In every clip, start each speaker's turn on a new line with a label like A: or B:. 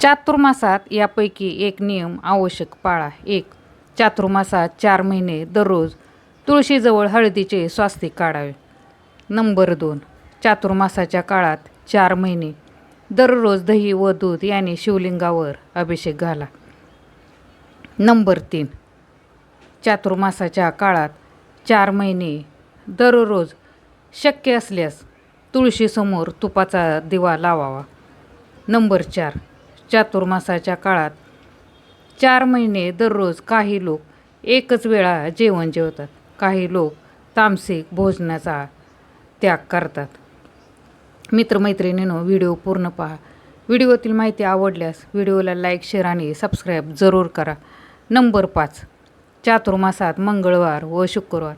A: चातुर्मासात यापैकी एक नियम आवश्यक पाळा. एक चातुर्मासात चार महिने दररोज तुळशीजवळ हळदीचे स्वास्तिक काढावे. नंबर दोन चातुर्मासाच्या काळात चार महिने दररोज दही व दूध याने शिवलिंगावर अभिषेक घाला. नंबर तीन चातुर्मासाच्या काळात चार महिने दररोज शक्य असल्यास तुळशीसमोर तुपाचा दिवा लावावा. नंबर चार चातुर्मासाच्या काळात. चार महिने दररोज काही लोक एकच वेळा जेवण जेवतात. काही लोक तामसिक भोजनाचा त्याग करतात. मित्रमैत्रिणींनो व्हिडिओ पूर्ण पहा. व्हिडिओतील माहिती आवडल्यास व्हिडिओला लाईक शेअर आणि सबस्क्राईब जरूर करा. नंबर पाच. चातुर्मासात मंगळवार व शुक्रवार.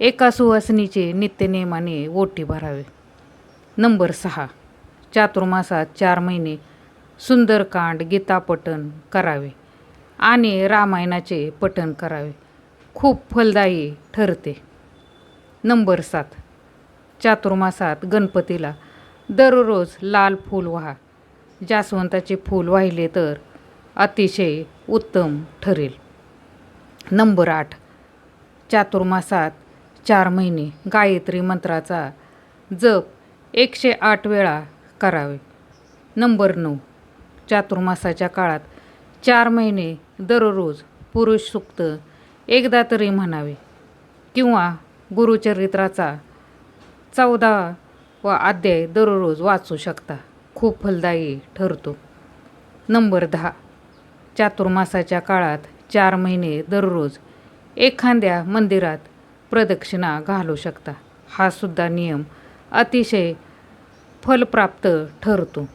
A: एका सुवासिनीचे नित्यनियमाने ओटी भरावे. नंबर सहा. चातुर्मासात चार महिने सुंदरकांड गीतापठण करावे आणि रामायणाचे पठण करावे. खूप फलदायी ठरते. नंबर सात. चातुर्मासात गणपतीला दररोज लाल फूल व्हा. जास्वंताचे फूल वाहिले तर अतिशय उत्तम ठरेल. नंबर आठ. चातुर्मासात चार महिने गायत्री मंत्राचा जप एकशे आठ वेळा करावे. नंबर नऊ. चातुर्मासाच्या काळात चार महिने दररोज पुरुष सुक्त एकदा तरी म्हणावे किंवा गुरुचरित्राचा चौदा व अध्याय दररोज वाचू शकता. खूप फलदायी ठरतो. नंबर दहा. चातुर्मासाच्या काळात चार महिने दररोज एखाद्या मंदिरात प्रदक्षिणा घालू शकता. हा सुद्धा नियम अतिशय फलप्राप्त ठरतो.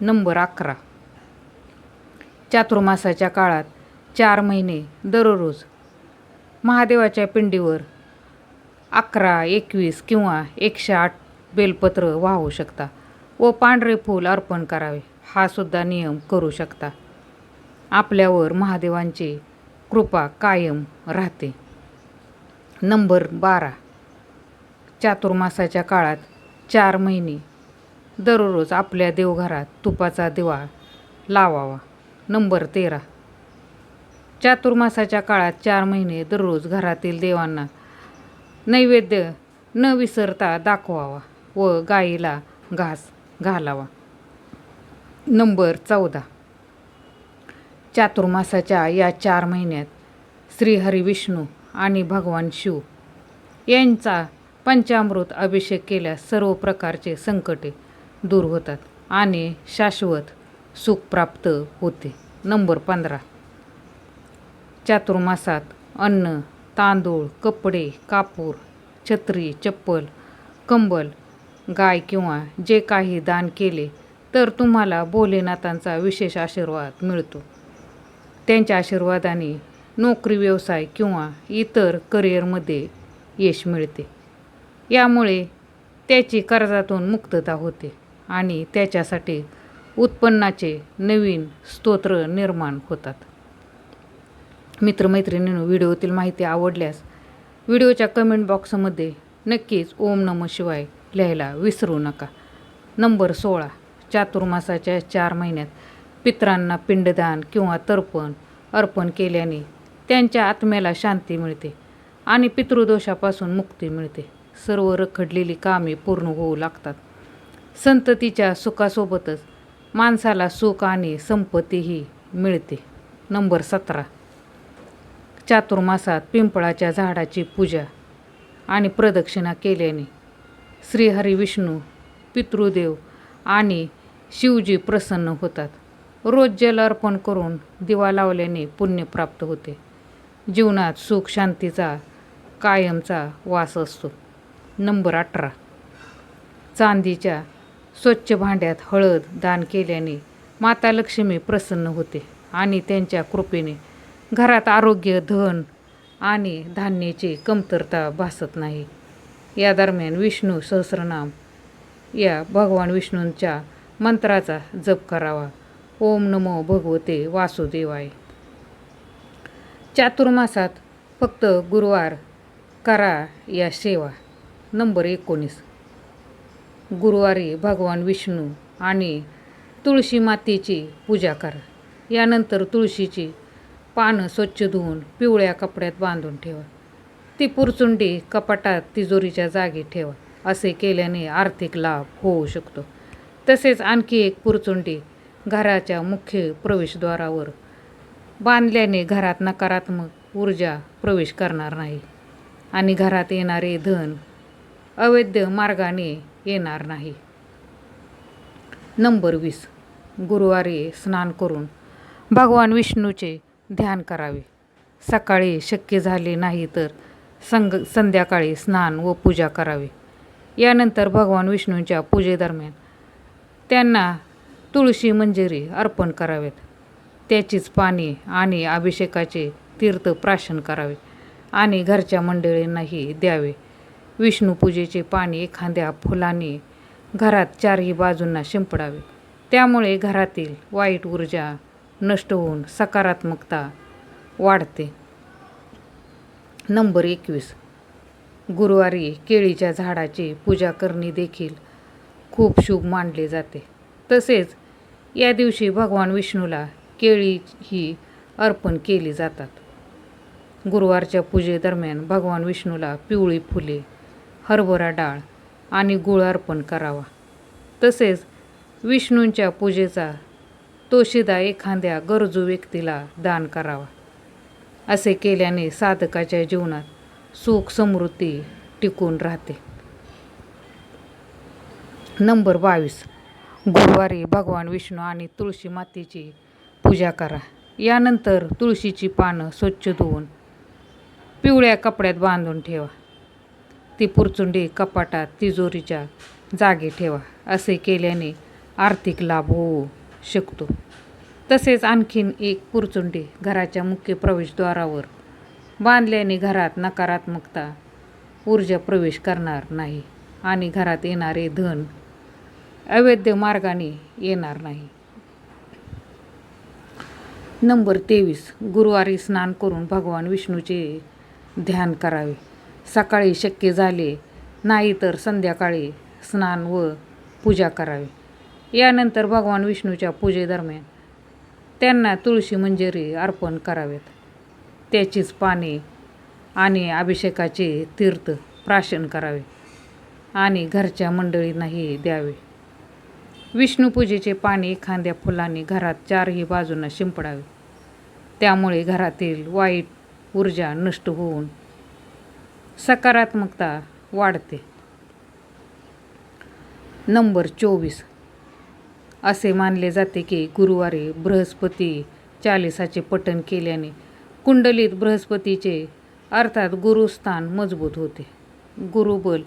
A: नंबर अकरा. चातुर्मासाच्या काळात चार महिने दररोज महादेवाच्या पिंडीवर अकरा एकवीस किंवा एकशे आठ बेलपत्र वाहू शकता व पांढरे फूल अर्पण करावे. हा सुद्धा नियम करू शकता. आपल्यावर महादेवांची कृपा कायम राहते. नंबर बारा. चातुर्मासाच्या काळात चार महिने दररोज आपल्या देवघरात तुपाचा दिवा लावावा. नंबर तेरा. चातुर्मासाच्या काळात चार महिने दररोज घरातील देवांना नैवेद्य न विसरता दाखवावा व गाईला घास घालावा. नंबर चौदा. चातुर्मासाच्या या चार महिन्यात श्रीहरी विष्णू आणि भगवान शिव यांचा पंचामृत अभिषेक केल्यास सर्व प्रकारचे संकटे दूर होतात आणि शाश्वत सुख प्राप्त होते. नंबर पंधरा. चातुर्मासात अन्न तांदूळ कपडे कापूर छत्री चप्पल कंबल गाय किंवा जे काही दान केले तर तुम्हाला भोलेनाथांचा विशेष आशीर्वाद मिळतो. त्यांच्या आशीर्वादाने नोकरी व्यवसाय किंवा इतर करिअरमध्ये यश मिळते. यामुळे त्याची कर्जातून मुक्तता होते आणि त्याच्यासाठी उत्पन्नाचे नवीन स्तोत्र निर्माण होतात. मित्रमैत्रिणींनो व्हिडिओतील माहिती आवडल्यास व्हिडिओच्या कमेंट बॉक्समध्ये नक्कीच ओम नम शिवाय लिहायला विसरू नका. नंबर सोळा चातुर्मासाच्या चार महिन्यात पित्रांना पिंडदान किंवा तर्पण अर्पण केल्याने त्यांच्या आत्म्याला शांती मिळते आणि पितृदोषापासून मुक्ती मिळते. सर्व रखडलेली कामे पूर्ण होऊ लागतात. संततीच्या सुखासोबतच माणसाला सुख आणि संपत्तीही मिळते. नंबर सतरा. चातुर्मासात पिंपळाच्या झाडाची पूजा आणि प्रदक्षिणा केल्याने श्रीहरी विष्णू पितृदेव आणि शिवजी प्रसन्न होतात. रोज जल अर्पण करून दिवा लावल्याने पुण्य प्राप्त होते. जीवनात सुख शांतीचा कायमचा वास असतो. नंबर अठरा. चांदीच्या स्वच्छ भांड्यात हळद दान केल्याने माता लक्ष्मी प्रसन्न होते आणि त्यांच्या कृपेने घरात आरोग्य धन आणि धान्याची कमतरता भासत नाही. या दरम्यान विष्णू सहस्रनाम या भगवान विष्णूंच्या मंत्राचा जप करावा. ओम नमो भगवते वासुदेवाय. चातुर्मासात फक्त गुरुवार करा या सेवा. नंबर एकोणीस. गुरुवारी भगवान विष्णू आणि तुळशी मातेची पूजा करा. यानंतर तुळशीची पानं स्वच्छ धुवून पिवळ्या कपड्यात बांधून ठेवा. ती पुरचुंडी कपाटात तिजोरीच्या जागी ठेवा असे केल्याने आर्थिक लाभ होऊ शकतो. तसेच आणखी एक पुरचुंडी घराच्या मुख्य प्रवेशद्वारावर बांधल्याने घरात नकारात्मक ऊर्जा प्रवेश करणार नाही. आणि घरात येणारे धन अवैध मार्गाने येणार नाही. नंबर वीस. गुरुवारी स्नान करून भगवान विष्णूचे ध्यान करावे. सकाळी शक्य झाले नाही तर संग संध्याकाळी स्नान व पूजा करावी. यानंतर भगवान विष्णूंच्या पूजेदरम्यान त्यांना तुळशी मंजिरी अर्पण करावेत. त्याचीच पाणी आणि अभिषेकाचे तीर्थ प्राशन करावे आणि घरच्या मंडळींनाही द्यावे. विष्णूपूजेचे पाणी एखाद्या फुलाने घरात चारही बाजूंना शिंपडावे. त्यामुळे घरातील वाईट ऊर्जा नष्ट होऊन सकारात्मकता वाढते. नंबर एकवीस. गुरुवारी केळीच्या झाडाची पूजा करणे देखील खूप शुभ मानले जाते. तसेच या दिवशी भगवान विष्णूला केळी ही अर्पण केली जातात. गुरुवारच्या पूजेदरम्यान भगवान विष्णूला पिवळी फुले हरभरा डाळ आणि गुळ अर्पण करावा. तसेच विष्णूंच्या पूजेचा तोशिदा एखाद्या गरजू व्यक्तीला दान करावा. असे केल्याने साधकाच्या जीवनात सुख समृद्धी टिकून राहते. नंबर बावीस. गुरुवारी भगवान विष्णू आणि तुळशी मातेची पूजा करा. यानंतर तुळशीची पानं स्वच्छ धुवून पिवळ्या कपड्यात बांधून ठेवा. ती पुरचुंडी कपाटात तिजोरीच्या जागी ठेवा असे केल्याने आर्थिक लाभ होऊ शकतो. तसेच आणखीन एक पुरचुंडी घराच्या मुख्य प्रवेशद्वारावर बांधल्याने घरात नकारात्मकता ऊर्जा प्रवेश करणार नाही आणि घरात येणारे धन अवैध मार्गाने येणार नाही. नंबर तेवीस. गुरुवारी स्नान करून भगवान विष्णूचे ध्यान करावे. सकाळी शक्य झाले नाही तर संध्याकाळी स्नान व पूजा करावी. यानंतर भगवान विष्णूच्या पूजेदरम्यान त्यांना तुळशी मंजरी अर्पण करावेत. त्याचीच पाने आणि अभिषेकाचे तीर्थ प्राशन करावे आणि घरच्या मंडळींनाही द्यावे. विष्णुपूजेचे पाणी एखाद्या फुलाने घरात चारही बाजूंना शिंपडावे. त्यामुळे घरातील वाईट ऊर्जा नष्ट होऊन सकारात्मकता वाढते. नंबर चोवीस. असे मानले जाते की गुरुवारी बृहस्पती चालिसाचे पठण केल्याने कुंडलीत बृहस्पतीचे अर्थात गुरुस्थान मजबूत होते. गुरुबल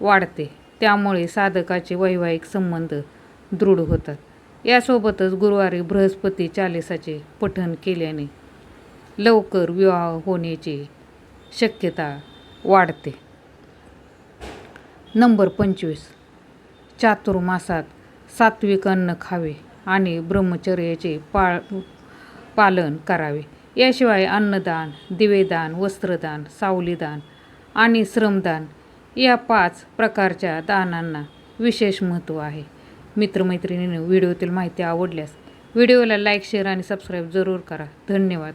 A: वाढते. त्यामुळे साधकाचे वैवाहिक संबंध दृढ होतात. यासोबतच गुरुवारी बृहस्पती चालिसाचे पठण केल्याने लवकर विवाह होण्याची शक्यता वाढते. नंबर पंचवीस. चातुर्मासात सात्विक अन्न खावे आणि ब्रह्मचर्याचे पाळ पालन करावे. याशिवाय अन्नदान दिवेदान वस्त्रदान सावलीदान आणि श्रमदान या पाच प्रकारच्या दानांना विशेष महत्त्व आहे. मित्रमैत्रिणींनी व्हिडिओतील माहिती आवडल्यास व्हिडिओला लाईक शेअर आणि सबस्क्राईब जरूर करा. धन्यवाद.